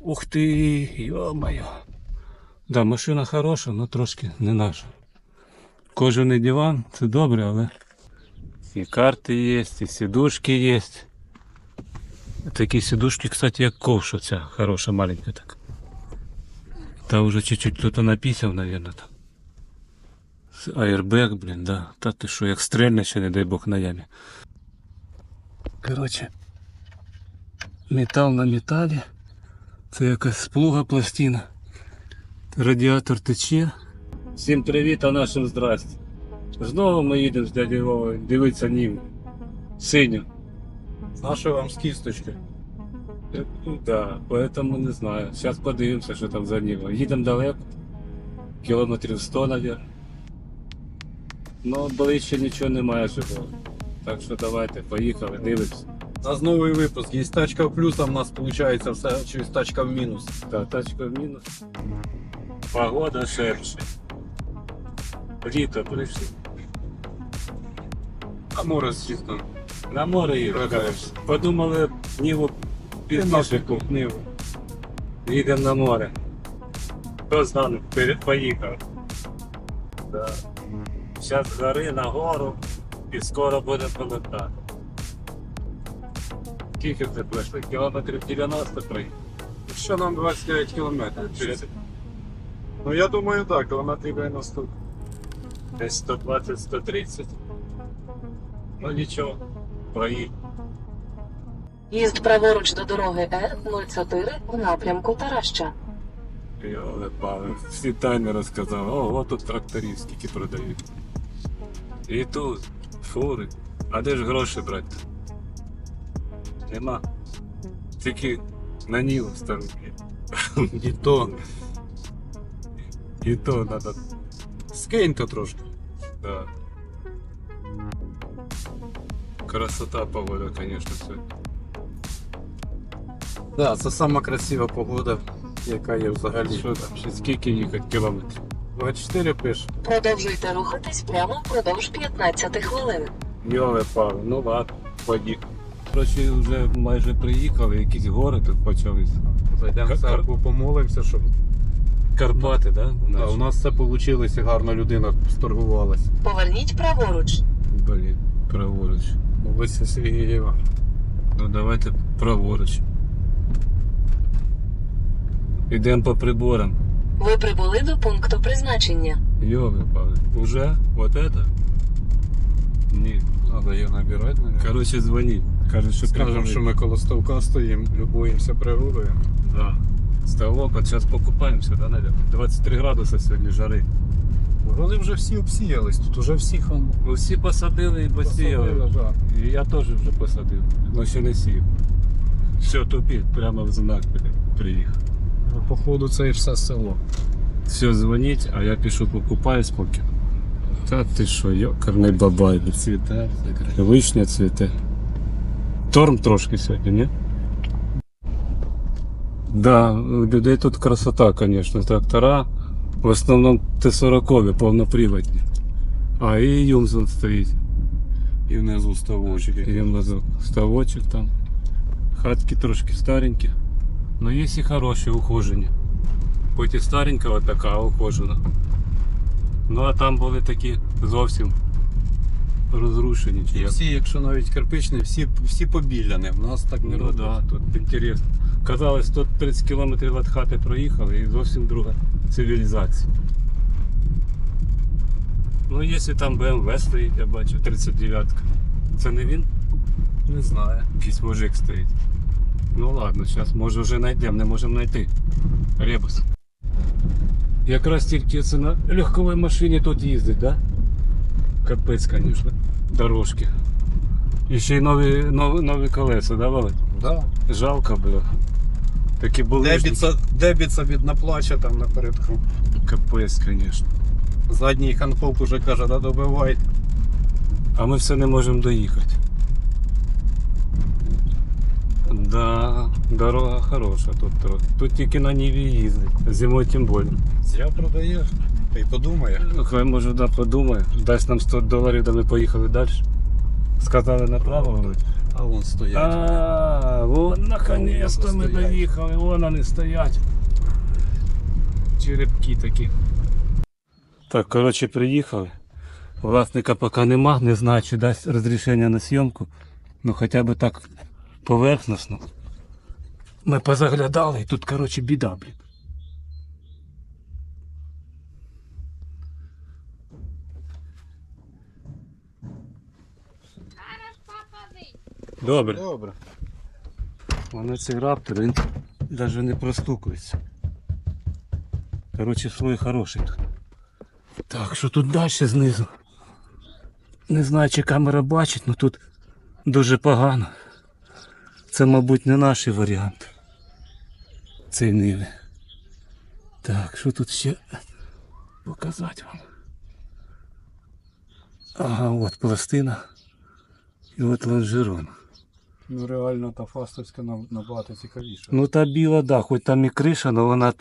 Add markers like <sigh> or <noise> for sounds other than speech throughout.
Ух ти, йо-моє. Да, машина хороша, але трошки не наша. Кожаний диван, це добре, але і карти є, і сідушки є. Такі сідушки, кстати, як ковш оця, хороша, маленька так. Та вже чуть-чуть хто-то написав, наверное, там. Аербек, блін, да. Та ти що, як стрельне ще, не дай Бог, на ямі. Коротше, метал на металі. Це якась сплуга пластина. Радіатор тече. Всім привіт, а нашим здрасте. Знову ми їдемо з дядю Вовою дивитися нім. Синю. Наші вам з кісточки. Е, ну Да, поэтому не знаю. Зараз подивимося, що там за Ніва. Їдемо далеко. Кілометрів 100, мабуть. Ну, ближче нічого немає живого. Так що давайте, поїхали, дивимося. У нас новий випуск. Є тачка в плюс, а в нас виходить все через тачка в мінус. Так, тачка в мінус. Погода шерше. Літо прийшло. А море чисто. На море. Програєш. Подумали, Ніву пізніше купнив. Їдемо на море. Хто знає, пере- поїхав. Да. Зараз з гори на гору і скоро будемо полетати. Скільки це пройшли? Кілометрів 90 проїхали. Що нам 29 кілометрів? Ну я думаю, так, кілометрів 90. Десь 120-130. Ну нічого, проїхав. Їзд праворуч до дороги Р-04 в напрямку Тараща. Йоле пале, всі тайни розказав. Ого, тут тракторів скільки продають. І тут фури. А де ж гроші брати? Нема. Тільки на Нілу старуки. <laughs> І то. І то треба. Скиньте трошки. Да. Красота погода, звісно, сьогодні. Да, це сама красива погода, яка є взагалі. Що там, ще скільки їхати кілометрів? 24 пише. Продовжуйте рухатись прямо впродовж 15 хвилин. Йоле пале, ну ладно, поїхали. Коротше, вже майже приїхали, якісь гори тут почались. Зайдемо в церкву, помолимося, щоб Карпати, да? а, у нас все вийшло і гарна людина сторгувалась. Поверніть праворуч. Блін, праворуч. Молися Сергієва. Ну давайте праворуч. Ідемо по приборам. Ви прибули до пункту призначення. Йоли, пали. Уже? Вот это? Ні. Надо її набирати, наверное. Короче, дзвоніть. Кажуть, що Скажемо, що ми коло ставка стоїмо, любуємося природою. Да. Ставок, от зараз покупаємося, да, наверное? 23 градуси сьогодні жари. Вони вже всі обсіялись, тут вже всіх он Ну, Всі посадили і посіяли. посадили, да. І я теж вже посадив, але ще не сів. Все, тупі, прямо в знак приїхав. Ну, Походу це і все село. Все, дзвоніть, а я пишу покупаюсь поки. Та ти що, йокарний бабай, цвіте, вишня цвіте. Торм трошки сьогодні, ні? Да, у людей тут красота, звісно, трактора. В основному Т-40 повноприводні. А і Юмзон стоїть. І внизу ставочок. І внизу ставочок там. Хатки трошки старенькі. Но є і хороші, ухожені. Хоч і старенька така, ухожена. Ну а там були такі зовсім розрушені. Чи І всі, якщо навіть кирпичні, всі, всі побіляні. В нас так не Ну роблять. да, тут інтересно. Казали, 130 кілометрів від хати проїхали і зовсім друга цивілізація. Ну, якщо там БМВ стоїть, я бачу, 39-ка. Це не він? Не знаю. Якийсь мужик стоїть. Ну ладно, зараз може вже знайдемо, не можемо знайти. Ребус. Якраз тільки це на легковій машині тут їздить, да? Капець, звісно. Дорожки. І ще й нові, нові, нові колеса, да, Володь? Да. Жалко було. Такі були. Дебіться, дебіться від наплача там напередку. Капець, звісно. Задній ханкоп уже каже, да добивай. А ми все не можемо доїхати. Да, дорога хороша тут трохи. Тут тільки на Ніві їздить. Зимою тим більше. Зря продаєш. Та й подумає. Ну, хай може да, подумає. Дасть нам 100 доларів, да ми поїхали далі. Сказали направо, вроді. А вон стоять. А, вон наконец-то ми стоять. доїхали, вон вони стоять. Черепки такі. Так, коротше, приїхали. Власника поки нема, не знаю, чи дасть розрішення на зйомку. Ну хоча б так поверхносно. Ми позаглядали і тут, коротше, біда, блін. Добре. Добре. Воно цей раптор, він навіть не простукується. Коротше, слой хороший тут. Так, що тут далі знизу? Не знаю, чи камера бачить, але тут дуже погано. Це, мабуть, не наш варіант. Цей ниви. Так, що тут ще показати вам? Ага, от пластина. І от лонжерон. Ну реально та фастовська набагато цікавіша. Ну та біла, да, хоч там і криша, але вона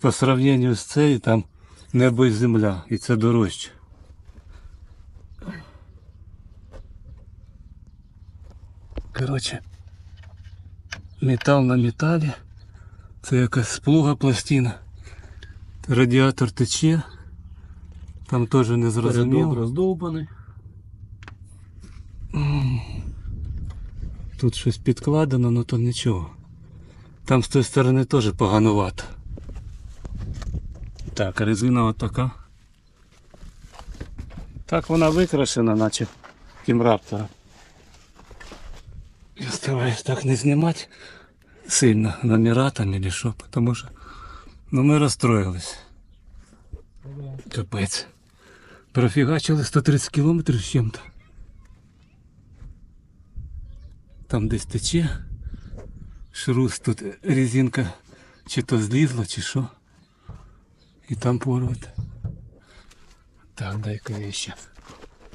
по сравненню з цією там небо і земля, і це дорожче. Коротше, метал на металі. Це якась сплуга пластина. Радіатор тече. Там теж не зрозуміло. роздовбаний. Тут щось підкладено, ну то нічого. Там з тої сторони теж поганувато. Так, резина отака. Так вона викрашена, наче кімраптора. Я стараюсь так не знімати сильно номера там или що, тому що ну, ми розстроїлись. Капець. Профігачили 130 кілометрів з чим-то. Там десь тече. Шрус тут резинка чи то злізла, чи що. І там порвати. Так, дай-ка я ще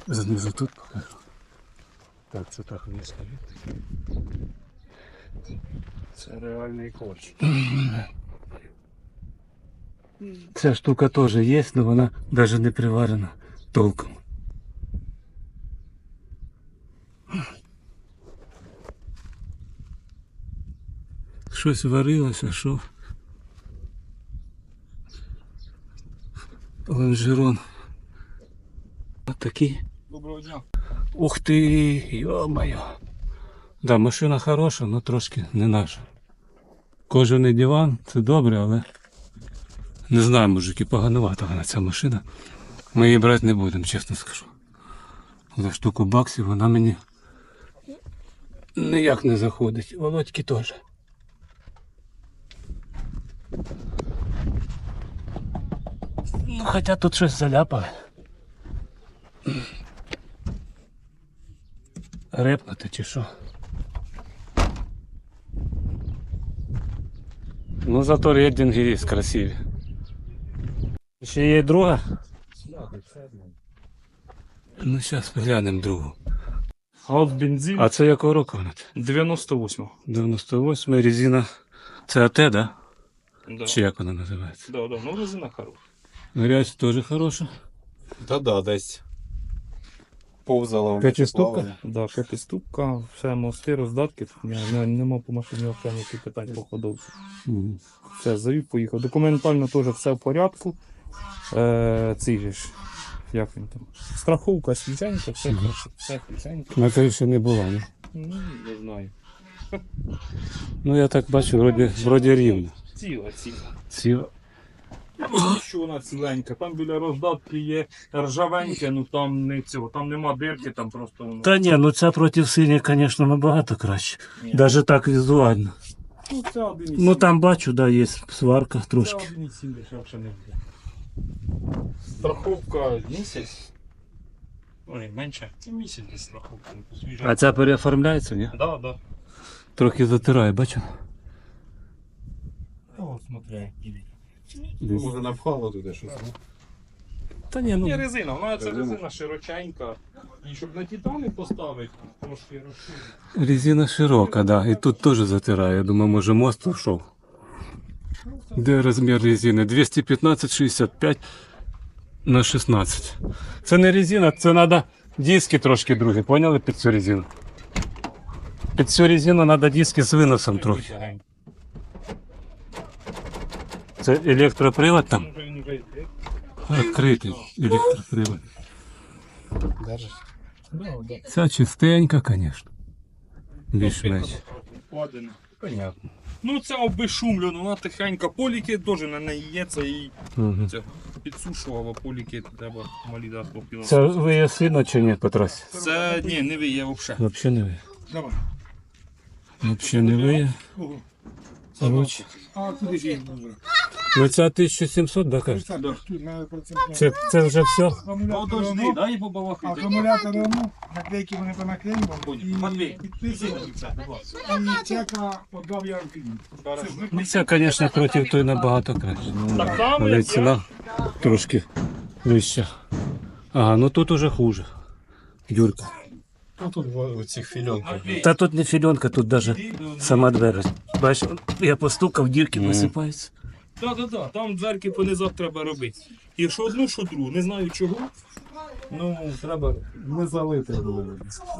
знизу тут покажу. Так, це так вниз. Це реальний корч. Ця штука теж є, але вона навіть не приварена толком. Щось варилося, що? Лонжерон. Отакий. Доброго дня. Ух ти, йо-моє. Да, машина хороша, але трошки не наша. Кожаний диван, це добре, але не знаю, мужики, поганувата вона ця машина. Ми її брати не будемо, чесно скажу. За штуку баксів вона мені ніяк не заходить. Володьки теж. Ну, хоча тут щось заляпали. Репнути чи що? Ну зато рейдинги є красиві. Ще є друга? Ну зараз глянемо другу. А от бензин А це якого року вона? 98. 98 резина. Це АТ, да? Да. Чи як вона називається? Да, да, ну резина хороша. Грязь теж хороша. Та-да, десь. Повзала. П'ятиступка? Да, п'ятиступка, все мости, роздатки. Ні, не, нема по машині окремо які питань по ходовці. Мгм. Все, завів, поїхав. Документально теж все в порядку. Е, же ж, як він там? Страховка свіженька, все хорошо, все свіженько. На криші не було, не? Ну, не знаю. Ну я так бачу, вроді, вроді рівно. Ціла, ціла. Ці... Що вона ціленька? Там біля роздатки є ржавеньке, ну там не цього, там нема дирки, там просто воно. Та ні, ну ця проти синій, звісно, набагато краще. Ні. Навіть так візуально. Ну, це один Ну там бачу, да, є сварка трошки. Це одні сім дешевше не буде. Страховка місяць. Ой, менше. Це місяць десь страховка. А ця переоформляється, ні? Да, да. Трохи затирає, бачу. О, смотри, який. Може напхало туди щось. Та ні, ну Ні, резина, вона це Резина. резина широченька. І щоб на титани поставити, трошки розширити. резина широка, да. І тут теж затирає. Я думаю, може мост ушов. Де розмір резини? 215-65 на 16. Це не резина, це треба диски трошки другі, поняли під цю резину? Під цю резину треба диски з виносом трохи. Це електропривод там? Відкритий електропривод. Ця чистенька, звісно. Більш-менш. Понятно. Ну це обезшумлено, вона тихенька. Поліки теж на неї є, це і Угу. це підсушував, а поліки треба малі дати попіло. Це ви сильно чи ні по? Це ні, не виє взагалі. Взагалі не ви. Давай. Взагалі не ви. Короче. А, куди ж їх? Ну ця 1700, да? Тут на процент. Це, це вже все? Подожди, дай побалакати. Акумулятори ну, наклейки вони понаклеювали. І Матвій. І чека подав я Ну це, звісно, проти той набагато краще. Так само, Але як ціна трошки вища. Ага, ну тут уже хуже. Юрка. Ну тут оці фільонки. Та тут не філенка, тут даже сама двері. Бачиш, я постукав, дірки висипаються. Так, так, так, там дверки понизах треба робити. І що одну, що другу, не знаю чого. Ну, треба. Не залити було.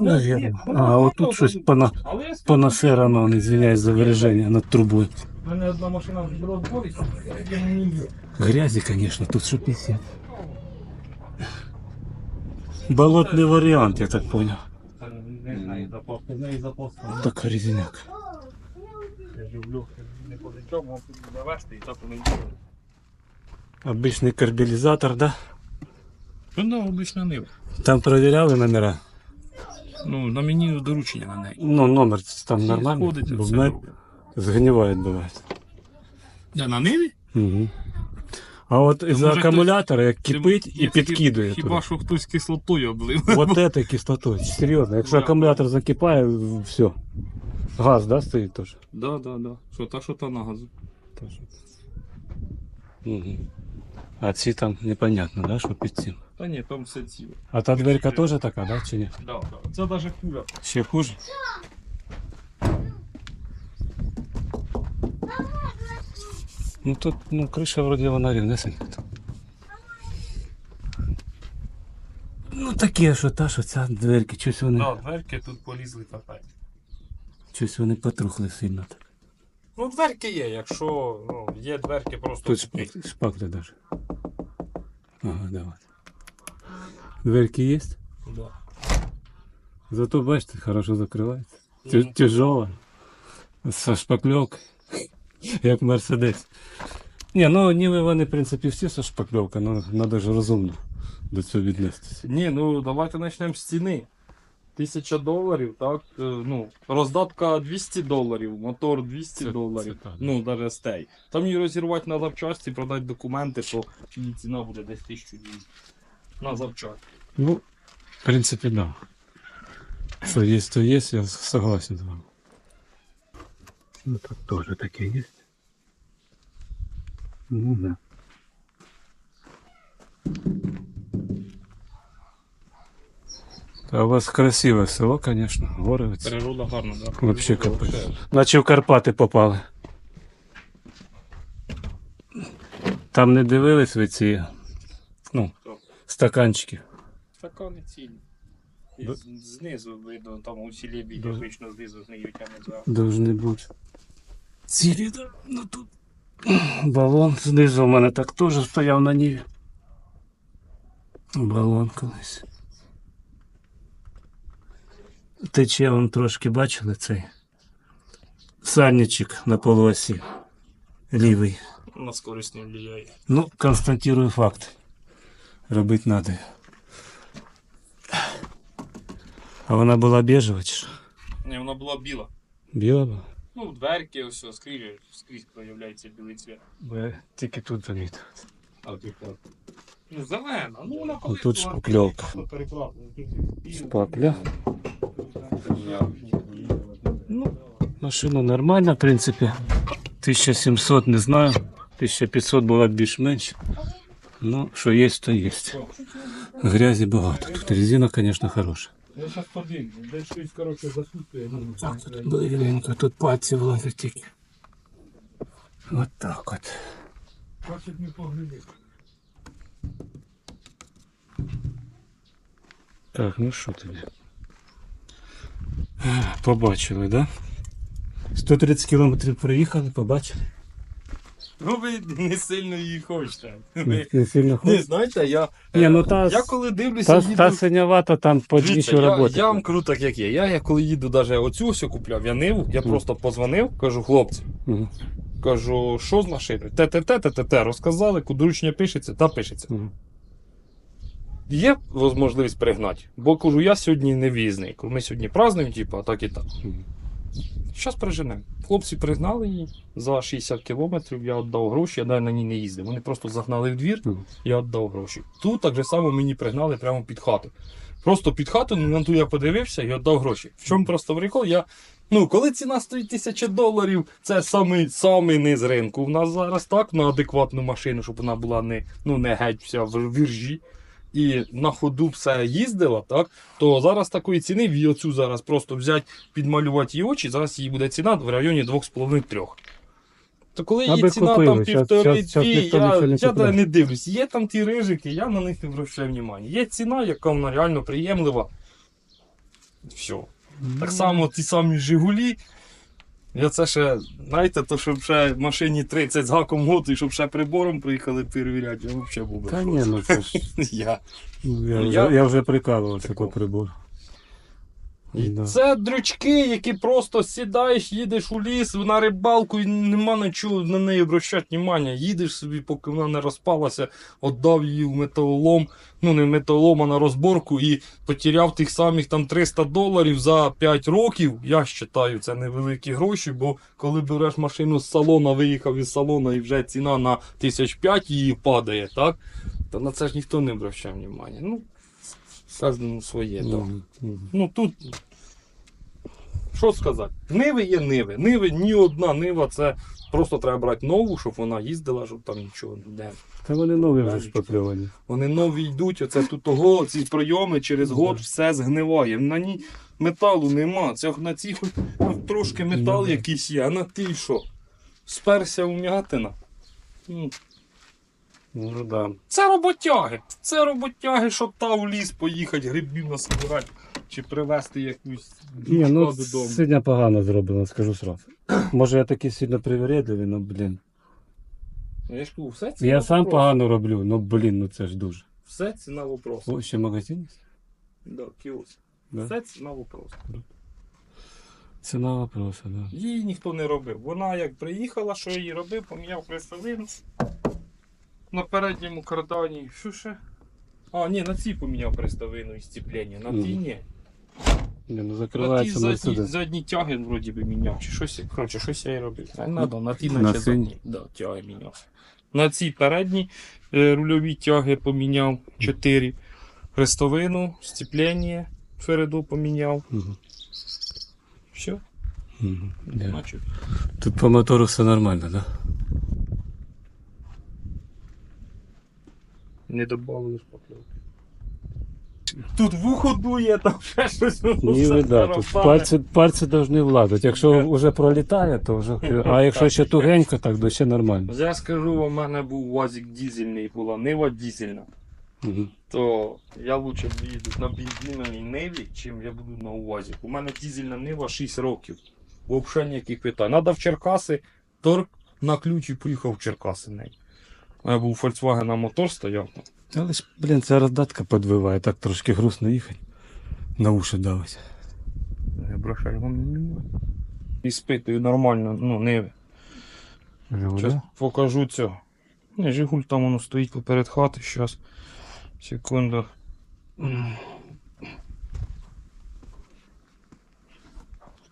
Наверно. А отут щось пона, Але понасирано, не звиняюсь за вираження, над трубою. в мене одна машина в розборі. Грязі, звісно, тут що пісня. Болотний варіант, я так понял. Не знаю, запас, не знаю запас. Так, резиняк. Я люблю, не по тут завести і так воно йде. Обичний карбілізатор, да? Ну, да, обична нива. Там перевіряли номера. Ну, на мені доручення на неї. Ну, номер там нормальний. Ходить, Бо все мене добре. згниває буває. Да, на ниві? Угу. А от із-за може, акумулятора як кипить і Хіба- підкидує. Хіба туди. що хтось кислотою облив. Вот это кислотой. Серйозно. Якщо акумулятор закипає, все. Газ, да, стоїть теж? Да, да, да. Що та, що та на газу. Угу. А ці там непонятно, да, що під цим. Та ні, там все ціле. А та дверка теж така, да, чи ні? Да, да. Це навіть куля. Ще хуже? Ну тут, ну, криша вроді вона рівнесенька. Ну таке, що та, що ця дверки, щось вони, Да, дверки тут полізли капець. Щось вони потрухли сильно так. Ну, дверки є, якщо ну, є дверки просто. Тут шпак, шпакля даже. Ага, давай. Дверки есть? Да. Зато, бачите, хорошо закрывается. Мгм. Тяжело. Со шпаклевкой. Як Мерседес. Ні, ну ніби вони, в принципі, всі со шпаклевкою, але треба ж розумно до цього віднестися. Ні, ну давайте почнемо з ціни. Тисяча доларів, так? е, Ну, роздатка 200 доларів, мотор 200 Це- доларів. це так, ну, навіть стей. Там її розірвати на запчасті, продати документи, то її ціна буде десь 1200. На запчасті. Ну, в принципі, да. Що є, то є, я согласен з вами. Ну, тут тоже таке є. Ну, да. А у вас красиве село, конечно, гори. оці. Природа гарна, так. Вообще капець. Наче в Карпати попали. Там не дивились ви ці ну, стаканчики. Стакани цілі. Знизу видно, там у селі Да. обично знизу з нею тягне за. Должны бути. Цілі, да, ну тут. Балон знизу у мене так теж стояв на ніві. Балон колись. Тече вон трошки бачили цей. Сальничок на полуосі. Лівий. На скорість не впливає. Ну, констатирую факт. Робити треба. А вона була біжева чи що? Ні, вона була біла. Біла була? Ну, дверки, все, скрізь, скрізь проявляється білий цвіт. Бо я тільки тут замітив. А ти Ну, зелена, ну вона Ну, колись тут була шпакльовка. перекладена. Шпакля. Ну, машина нормальна, в принципі. 1700 не знаю. 1500 була б більш-менш. Ну, що є, то є. Грязі багато. Тут резина, звісно, хороша. Я зараз подивлюсь, десь щось, коротше, засутує. Так, тут близенько, тут пальці влазять тільки. От так от. Бачить не поглядів. Так, ну що тобі? Побачили, да? 130 кілометрів проїхали, побачили. Ну ви не сильно її хочете. Не сильно Не знаєте, я, Ні, ну е, та- я коли дивлюся, Та, їду... та синявата там по Дивіться, двічі я, роботи. я вам кажу так, як є. Я, я коли їду, даже оцю ось купляв, я ниву, я просто позвонив, кажу, хлопці, Мгм. кажу, що з машиною? Те-те-те, те-те-те, розказали, куди ручня пишеться, та пишеться. Мгм. Є можливість пригнати, бо кажу, я сьогодні не візний. Ми сьогодні празднуємо, типу, а так і так. Зараз приженемо. Хлопці пригнали її за 60 кілометрів, я віддав гроші, я далі на ній не їздив. Вони просто загнали в двір, я віддав гроші. Тут так же само мені пригнали прямо під хату. Просто під хату, ну, на ту я подивився і віддав гроші. В чому просто прикол? Я, ну, коли ціна стоїть 1000 доларів, це самий, самий низ ринку. У нас зараз так на адекватну машину, щоб вона була не, ну, не геть вся в віржі. І на ходу все їздила, так? То зараз такої ціни в оцю зараз просто взяти, підмалювати її очі, зараз її буде ціна в районі 2,5-3. То коли її Аби ціна купили, там півтори щас- дві, я, не я купляє. не дивлюсь. Є там ті рижики, я на них не обращаю внимання. Є ціна, яка вона реально приємлива. Все. Так само ті самі Жигулі. Я це ще, знаєте, то щоб ще в машині 30 з гаком год, і щоб ще прибором приїхали перевіряти, я взагалі був би. Та ні, ну це ж. <laughs> Я. ну, Я, Я- вже, я вже прикалувався по прибору. І Да. Це дрючки, які просто сідаєш, їдеш у ліс на рибалку і нема на чого на неї обращати увагу. Їдеш собі, поки вона не розпалася, віддав її в металолом, ну не в металолом, а на розборку і потеряв тих самих там 300 доларів за 5 років. Я вважаю, це невеликі гроші, бо коли береш машину з салона, виїхав із салона і вже ціна на 1005 її падає, так? То на це ж ніхто не обращає увагу. Ну, кожному своє, так. Ну тут. Що сказати? Ниви є ниви. Ниви ні одна нива, це просто треба брати нову, щоб вона їздила, щоб там нічого не. Та вони нові вже шпакльовані. Вони нові йдуть, оце тут того, ці прийоми через год все згниває. На ній металу нема. Це на цій хоч <laughs> трошки метал Ну, якийсь є, а на тій що? Сперся ум'ятина. Ну, да. Це роботяги. Це роботяги, що та в ліс поїхати, грибів насобирати чи привезти якусь Ні, ну додому. сьогодні погано зроблено, скажу сразу. Може я такий сильно привередливий, ну блін. Ну, Я ж кажу, все ціна Я сам вопросу. погано роблю, ну блін, ну це ж дуже. Все ціна вопросу. О, ще магазин? є? Да, кіоск. Да? Все ціна вопросу. Ціна вопроса, да. Її ніхто не робив. Вона як приїхала, що я її робив, поміняв крестовину на передньому кардані. Що ще? А, ні, на цій поміняв крестовину і степлення, на тій ні. Ні, ну На тій закривається задні, Мерседес. задні тяги вроді би міняв. Чи щось, коротше, щось я і робив. Не надо, на тій На наче синій? задні. Да, тяги міняв. На цій передній е, рульові тяги поміняв 4. Хрестовину, степлення переду поміняв. Мгм. Все, Мгм. Тут по мотору все нормально, да? Не добавили шпакльовки. Тут вухо дує, там ще щось. ну, Ні, все ви да, тут пальці, пальці повинні владати. Якщо вже пролітає, то вже. А якщо ще тугенько, так то ще нормально. Я скажу, у мене був УАЗик дізельний, була Нива дізельна. Мгм. То я лучше їду на бензиновій Ниві, чим я буду на УАЗі. У мене дізельна Нива 6 років. Взагалі ніяких питань. Надо в Черкаси, торг на ключ і поїхав в Черкаси нею. Мене був Volkswagen на мотор стояв. Але ж, блін, ця роздатка підвиває, так трошки грустно їхати. На уші далось. Я брошаю вам не. І спитую нормально, ну, не. Зараз покажу цього. Не, Жигуль там воно стоїть поперед хати. Зараз. Секунду.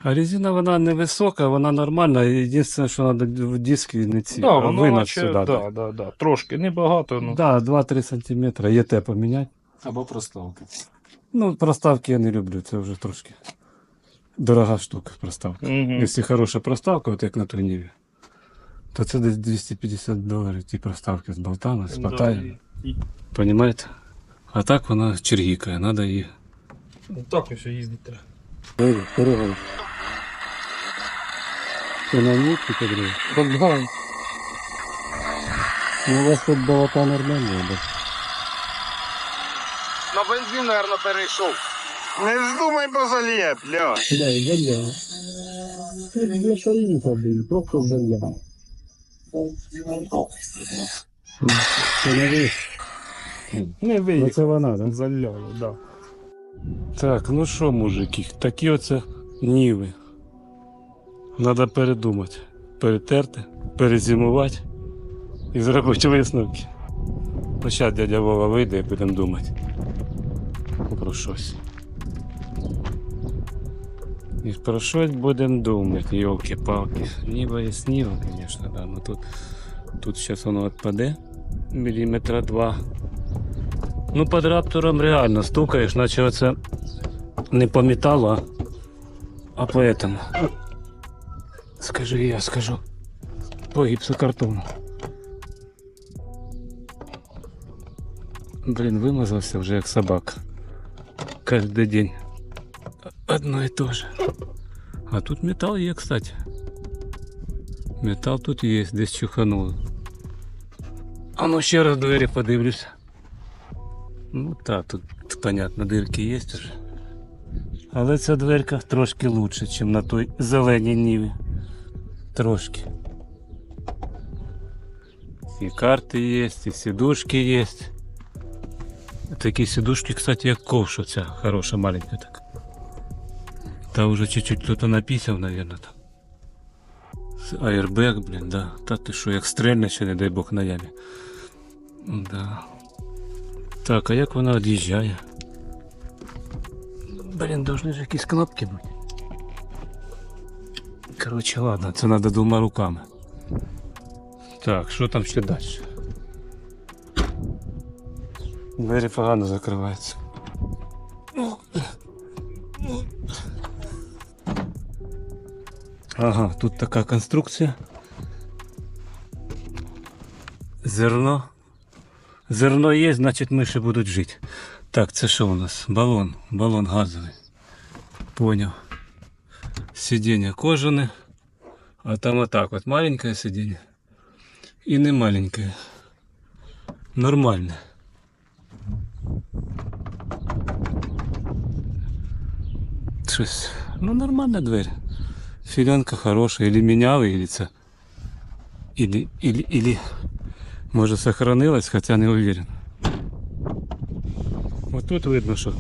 А резина вона невисока, вона нормальна. Єдине, що треба в диски не ці, Да, а винос наче, сюди. да, так. да, да. Трошки, небагато. Ну. Да, 2-3 см. ЄТ поміняти. Або проставка. Ну, проставки я не люблю, це вже трошки дорога штука проставка. Угу. Якщо хороша проставка, от як на турнірі, то це десь 250 доларів ті проставки з болтами, з патаєм. Понимаєте? А так вона чергікає, треба її. Ну, так ось їздить треба. Ти на місці подруг? Подгай. Ну, у вас тут болота нормальні, да? На бензин, мабуть, перейшов. Не вздумай, бо залє, бля. Це не ви. Не виїхав. Це вона, так? Заляю, да. Так, ну що, мужики, такі оце ніви. Треба передумати, перетерти, перезимувати і зробити висновки. Ну, дядя Вова вийде і будемо думати про щось. І про щось будемо думати, йолки-палки. Ніби є сніг, звісно, да. Ну, тут, тут зараз воно відпаде міліметра два. Ну, під раптором реально стукаєш, наче оце не по металу, а по этому. Скажи, я скажу. По гіпсокартону. Блін, вимазався вже як собака. Кожен день. Одно і те же. А тут метал є, кстати. Метал тут є, десь чухануло. А ну ще раз двері подивлюся. Ну так, тут понятно, дирки є вже. Але ця дверка трошки лучше, ніж на той зеленій ніві. Трошки. І карти є, і сідушки є. Такі сідушки, кстати, як ковш оця хороша, маленька така. Та вже чуть-чуть хто-то написав, наверное, там. З Аербек, блін, да. Та ти що, як стрельне, ще не дай Бог на ямі. Да. Так, а як вона від'їжджає? Блін, должны ж якісь кнопки бути. Коротше, ладно, це треба двома руками. Так, що там ще далі? Двері погано закриваються. Ага, тут така конструкція. Зерно. Зерно є, значить миші будуть жити. Так, це що у нас? Балон. Балон газовий. Понял. Сидіння кожане. А там отак от маленькое сидіння. І не маленькое. Нормальне. Щось. Ну нормальна двері. Філенка хороша. Или міняли, или це. Или, или, или, може сохранилась, хоча не уверен. Вот тут видно, що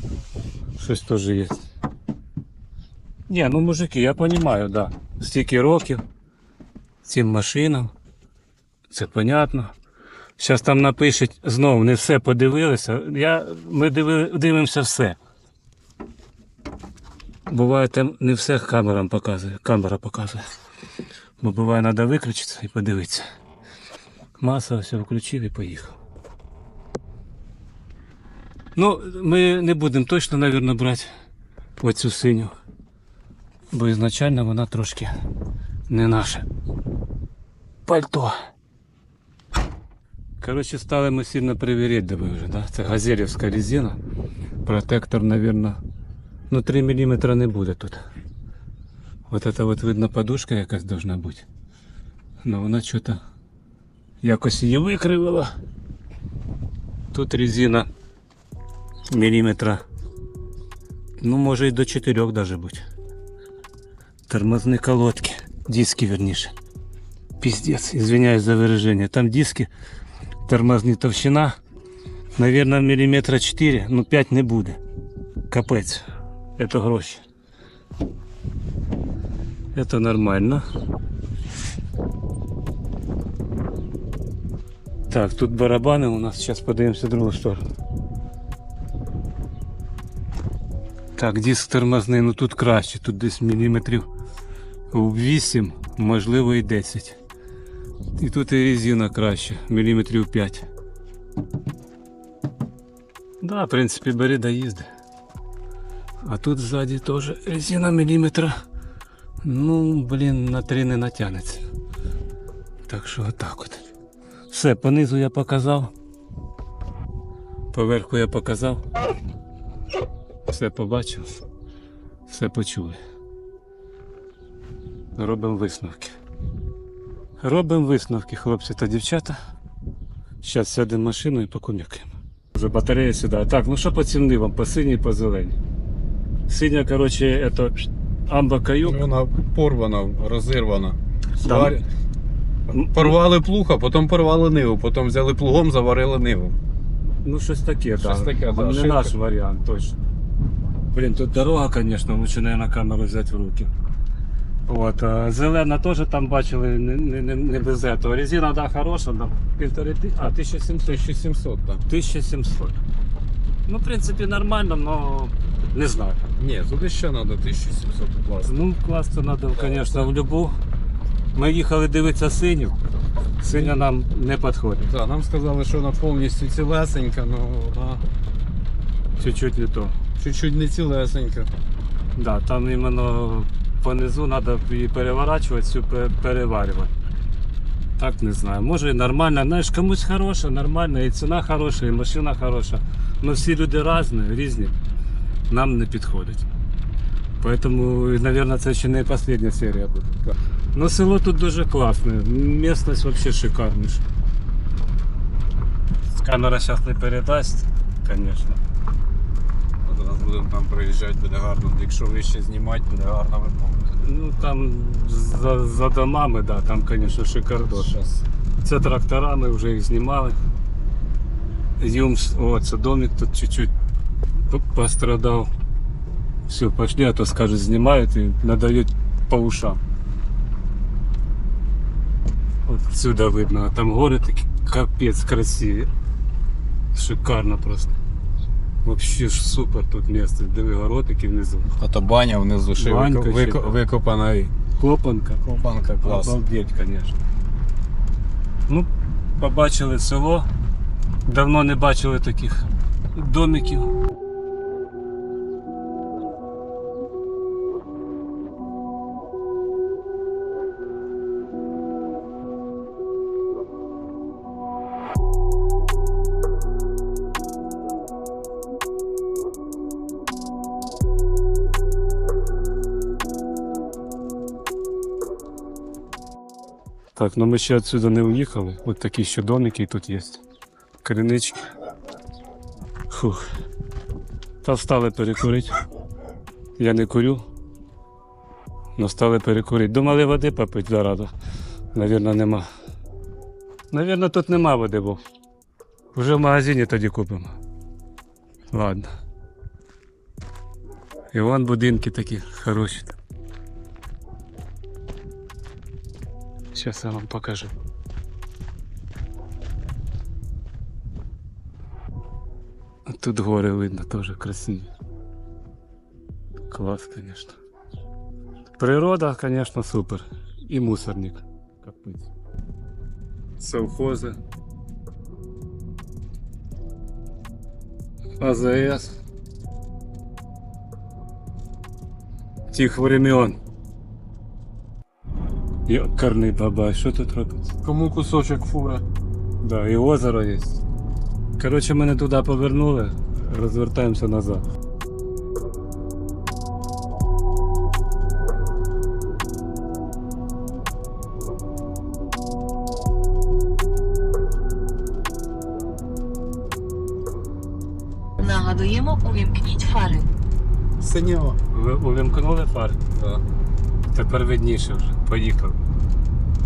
щось теж є. Ні, ну мужики, я розумію, да. Стільки років цим машинам. Це понятно. Зараз там напишуть знову не все подивилися. Я, ми диви, дивимося все. Буває там не все камерам показує, камера показує. Бо буває треба виключитися і подивитися. Маса все включив і поїхав. Ну, ми не будемо точно, мабуть, брати оцю синю. Бо ізначально вона трошки не наше пальто. Коротше, стали ми сильно диви вже, да? Це газелівська резина. Протектор, мабуть, ну 3 мм не буде тут. Вот это вот видно подушка якась должна бути. Ну вона що-то якось її викривила. Тут резина міліметра. Ну, може і до 4 даже бути Тормозні колодки. Диски, верніше. Пиздец, извиняюсь за выражение. Там диски, тормозні товщина. Наверное, міліметра 4, ну 5 не буде. Капець. Это гроші. Это нормально. Так, тут барабани у нас. Сейчас подивимося в другу сторону. Так, диск тормозний, ну тут краще, тут десь міліметрів у 8, можливо і 10. І тут і резина краще, міліметрів 5. Да, в принципі, бери да їзди. А тут ззаді теж резина міліметра. Ну, блін, на 3 не натягнеться. Так що отак от. Все, понизу я показав. Поверху я показав. Все побачив, все почули. Робимо висновки. Робимо висновки, хлопці та дівчата. Зараз сядемо в машину і покумякаємо. Вже батарея сюди. Так, ну що по цим нивам, по синій, по зеленій. Синя, короче, это амба каюк. Вона порвана, розірвана. Свар- Порвали плуг, а потім порвали ниву, потім взяли плугом, заварили ниву. Ну, щось таке, Щось таке, да, Не ошибка. наш варіант, точно. Блін, тут дорога, звісно, лучше, наверное, камеру взяти в руки. От, зелена теж там бачили, не, не, не, не без этого. Резина, да, хороша, да. Півтори ти... А, 1700. 1700, так. 1700. Ну, в принципі, нормально, но не знаю. Ні, туди ще треба 1700 клас. Ну, класти треба, звісно, в любу. Ми їхали дивитися синю. Синя нам не підходить. Так, нам сказали, що вона повністю цілесенька, ну вона Чуть-чуть не то. чуть-чуть не цілесенька. Да, там іменно понизу треба її переворачувати, всю пе- переварювати. Так не знаю. Може і нормально. Знаєш, комусь хороша, нормальна, і ціна хороша, і машина хороша. Ну всі люди різні, різні. Нам не підходить. Поэтому, мабуть, це ще не остання серія буде. Ну, село тут дуже класне. Місцевість взагалі шикарніша. Камера зараз не передасть, звісно. Зараз будемо там проїжджати, буде гарно. Якщо вище знімати, буде гарно видно. Ну там за, за домами, да, там, звісно, шикардос. Щас. Це трактора, ми вже їх знімали. Юмс, о, це домик тут чуть-чуть пострадав. Все, пошли, а то скажуть, знімають і надають по ушам. От сюди видно, а там гори такі капець красиві. Шикарно просто. Вообще ж супер тут місце, диви городики внизу. А то баня внизу ще Банька ще, вико- да. викопана і Копанка. копанка клас. Обалдеть, конечно. Ну, побачили село. Давно не бачили таких домиків. Так, ну ми ще відсюди не уїхали. От такі ще домики тут є. Кринички. Фух. Та встали перекурити. Я не курю. Но стали перекурити. Думали води попити зараду. Навірно, нема. Навірно, тут нема води, бо вже в магазині тоді купимо. Ладно. І вон будинки такі хороші. Сейчас я вам покажу. А Тут горы видно тоже красивые. Класс, конечно. Природа, конечно, супер. И мусорник. Капец. Совхозы. АЗС. Тих времен. Йокарний бабай, що тут робиться? Кому кусочок фура? Да, і озеро є. Коротше, мене не туди повернули, розвертаємося назад. тепер видніше вже. поїхали.